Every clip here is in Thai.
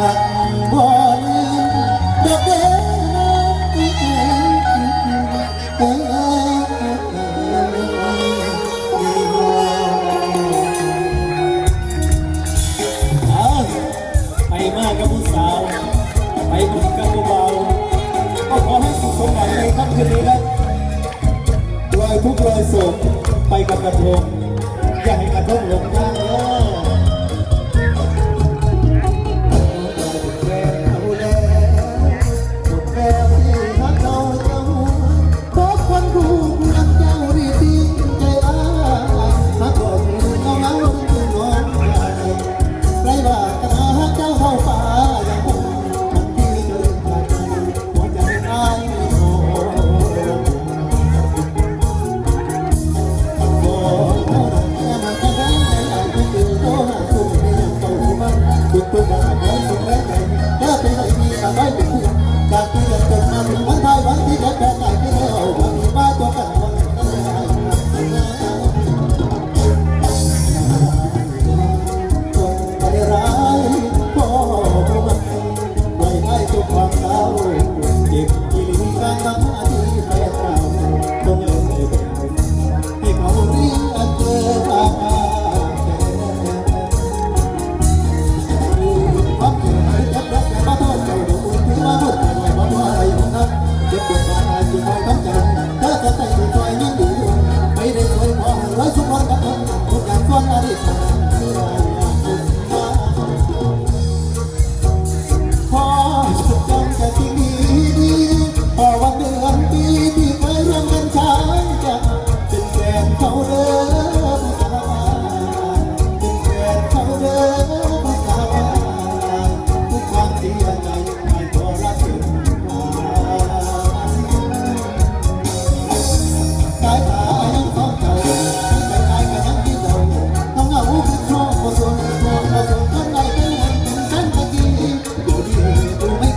หักบ่ลืมดอกเด้อไปมากกับผู้สาว ไปบุญกับผู้เบาก็ขอให้สุขสมหวังในค่ำคืนนี้ครับรอยทุกข์รอยโศกไปกับกระทงอย่าให้กระทงหลงทาง แบบไหน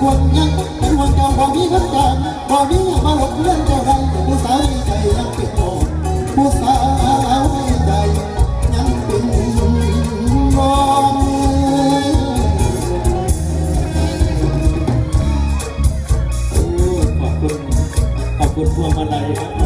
ควนยังเป็นวันเก่าบ่มีคนจำบ่มีมาหลบเลี่ยงนจะให้ผู้สาวใจยังเป็นโอผู้สาวใจยังเป็นงอนขอบคุณขอบคุณพวงมาลัยครับ